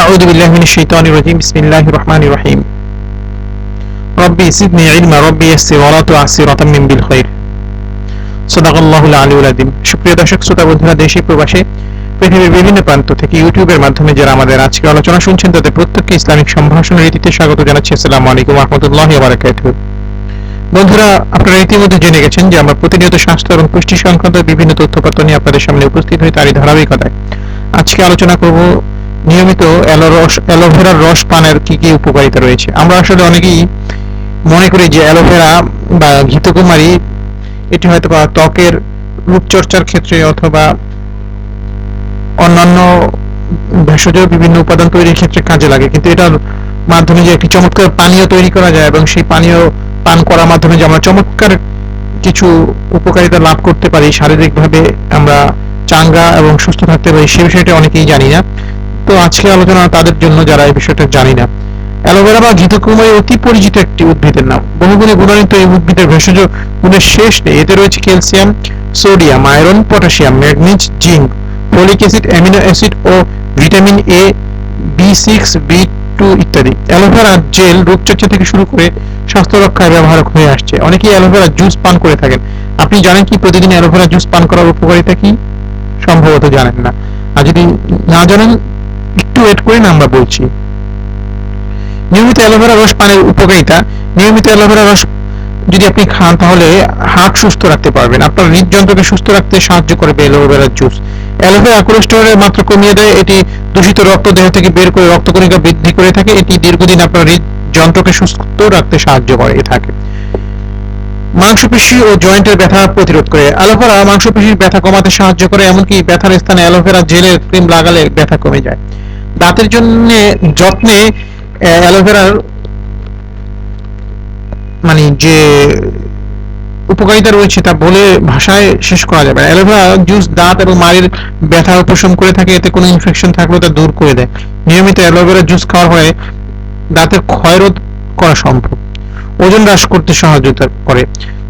أعوذ بالله من الشيطان الرجيم بسم الله الرحمن الرحيم ربي زدني علما ربي يسر ولا تعسر وتمم بالخير صدق الله العلي العظيم সুপ্রিয় দর্শক শ্রোতা বন্ধুরা দেশে প্রবাসে পৃথিবীর বিভিন্ন প্রান্ত থেকে ইউটিউবের মাধ্যমে যারা আমাদের আজকে আলোচনা শুনছেন তাদের প্রত্যেককে ইসলামিক সম্ভাষণ রীতিতে স্বাগত জানাচ্ছি আসসালামু আলাইকুম রহমতুল্লাহ বারাকাতুহু বন্ধুরা আপনারা ইতিমধ্যে জেনে গেছেন যে আমরা প্রতিনিয়ত স্বাস্থ্য এবং পুষ্টি সংক্রান্ত বিভিন্ন তথ্যপত্র নিয়ে আপনাদের সামনে উপস্থিত হই তারই ধারাবাহিকতায় আজকে আলোচনা করব নিয়মিত রস, অ্যালোভেরার রস পানের কি কি উপকারিতা রয়েছে? আমরা আসলে অনেকেই মনে করি যে অ্যালোভেরা বা ঘৃতকুমারী, এটি হয়তো বা ত্বকের রূপচর্চার ক্ষেত্রে অথবা অন্যান্য ভেষজ বিভিন্ন উপাদান তৈরির ক্ষেত্রে কাজে লাগে। কিন্তু এটার মাধ্যমে যে একটি চমৎকার পানীয় তৈরি করা যায় এবং সেই পানীয় পান করার মাধ্যমে যে আমরা চমৎকার কিছু উপকারিতা লাভ করতে পারি, শারীরিকভাবে আমরা চাঙ্গা এবং সুস্থ থাকতে পারি, সে বিষয়টা অনেকেই জানি না। তো আজকে আলোচনা তাদের জন্য যারা এই বিষয়টা জানি না। অ্যালোভেরা বা ঘৃতকুমারী অতি পরিচিত একটি উদ্ভিদের নাম। বহুগুণে গুণান্বিত এই উদ্ভিদের ভেষজ গুণের শেষ নেই। এতে রয়েছে calcium, sodium, iron, potassium, manganese, zinc, folic acid, amino acid O vitamin A, B six, B two ইত্যাদি। অ্যালোভেরা জেল রূপচর্চা থেকে শুরু করে স্বাস্থ্য রক্ষায় ব্যবহার হয়ে আসছে। অনেকেই অ্যালোভেরা জুস পান করে থাকেন। আপনি জানেন কি প্রতিদিন অ্যালোভেরা জুস পান করার উপকারিতা কি? সম্ভবত জানেন না। আর যদি না জানেন একটু ওয়েট করে আমরা বলছি। নিয়মিত অ্যালোভেরা রস পানের উপকারিতা, নিয়মিত অ্যালোভেরা রস যদি আপনি খান, তাহলে হার্ট সুস্থ রাখতে পারবেন। আপনার হৃদযন্ত্রকে সুস্থ রাখতে সাহায্য করবে অ্যালোভেরা জুস। অ্যালোভেরা কোলেস্টেরলের মাত্রা কমিয়ে দেয়, এটি দূষিত রক্ত দেহ থেকে বের করে রক্তকণিকা বৃদ্ধি করে থাকে। এটি দীর্ঘদিন আপনার হৃদযন্ত্রকে সুস্থ রাখতে সাহায্য করে থাকে। মাংসপেশি ও জয়েন্টের ব্যথা প্রতিরোধ করে। অ্যালোভেরা মাংসপেশির ব্যথা কমাতে সাহায্য করে, এমনকি ব্যথার স্থানে অ্যালোভেরা জেলের ক্রিম লাগালে ব্যথা কমে যায়। দাঁতের জন্য যত্নে অ্যালোভেরার মানে যে উপকারিতা রয়েছে তা বলে ভাষায় শেষ করা যাবে অ্যালোভেরা জুস, দাঁত এবং মাড়ির ব্যথা উপশম করে থাকে, এতে কোনো ইনফেকশন থাকলেও তা দূর করে দেয়। নিয়মিত অ্যালোভেরা জুস খাওয়ার ফলে দাঁতের ক্ষয়রোধ করা সম্ভব। ওজন হ্রাস করতে সহযোগিতা করে।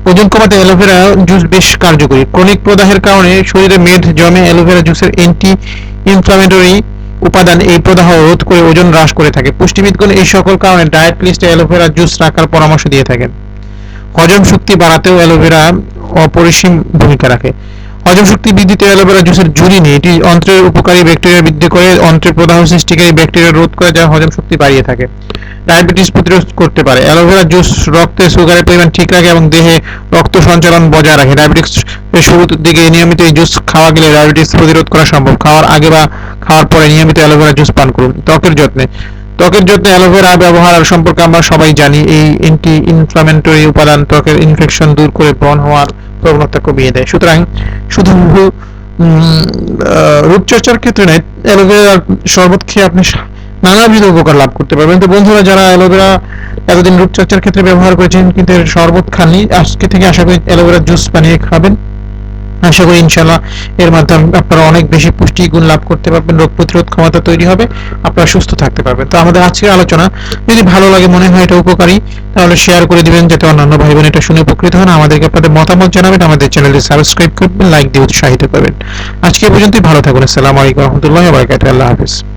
ওজন কমাতে অ্যালোভেরা জুস বেশ কার্যকরী। ক্রনিক প্রদাহের কারণে শরীরে মেদ, জমে অ্যালোভেরা জুসের অ্যান্টি ইনফ্লামেটরি উপাদান এই প্রদাহ রোধ করে ওজন হ্রাস করে থাকে। পুষ্টিবিদগণ এই সকল কারণে ডায়েট লিস্টে অ্যালোভেরা জুস রাখার পরামর্শ দিয়ে থাকেন। হজম শক্তি বাড়াতেও অ্যালোভেরা অপরিসীম ভূমিকা রাখে। হজম শক্তি বৃদ্ধিতে অ্যালোভেরা জুসের জুড়িনি এটি অন্ত্রের উপকারী ব্যাকটেরিয়া বৃদ্ধি করে, অন্ত্রের প্রদাহ সৃষ্টিকারী ব্যাকটেরিয়া রোধ করে, যা হজম শক্তি বাড়িয়ে থাকে। ডায়াবেটিস প্রতিরোধ করতে পারে। অ্যালোভেরা জুস রক্তে সুগারের পরিমাণ ঠিক রাখে এবং দেহে রক্ত সঞ্চালন বজায় রাখে। ডায়াবেটিস শুরুর দিকে নিয়মিত এই জুস খাওয়া গেলে ডায়াবেটিস প্রতিরোধ করা সম্ভব। খাওয়ার আগে বা খাওয়ার পরে নিয়মিত অ্যালোভেরা জুস পান করুন। ত্বকের যত্নে। ত্বকের যত্নে অ্যালোভেরা ব্যবহার সম্পর্কে আমরা সবাই জানি, এই অ্যান্টি ইনফ্লামেটরি উপাদান ত্বকের ইনফেকশন দূর করে ব্রণ হওয়ার প্রবণতা কমিয়ে দেয়। সুতরাং শুধু রূপচর্চার ক্ষেত্রে নয় অ্যালোভেরা শরবত খেয়ে আপনি নানাবিধ উপকার লাভ করতে পারবেন। তো বন্ধুরা, যারা অ্যালোভেরা এতদিন রূপচর্চার ক্ষেত্রে ব্যবহার করেছেন, কিন্তু এর শরবত খাননি, আজকে থেকে আশা করি অ্যালোভেরা জুস বানিয়ে খাবেন। আশা করি ইনশাল্লাহ এর মাধ্যমে আপনারা অনেক বেশি পুষ্টি গুণ লাভ করতে পারবেন, রোগ প্রতিরোধ ক্ষমতা তৈরি হবে, আপনারা সুস্থ থাকতে পারবেন। তো আমাদের আজকের আলোচনা, যদি ভালো লাগে, মনে হয় এটা উপকারী, তাহলে শেয়ার করে দিবেন যাতে অন্যান্য ভাই বোন এটা শুনে উপকৃত হন। আমাদেরকে আপনাদের মতামত জানাবেন, আমাদের চ্যানেলটি সাবস্ক্রাইব করবেন লাইক দিয়ে উৎসাহিত করবেন। আজকে পর্যন্তই, ভালো থাকুন। আসসালামু আলাইকুম রহমতুল্লাহ বারকাত আল্লাহ হাফিজ।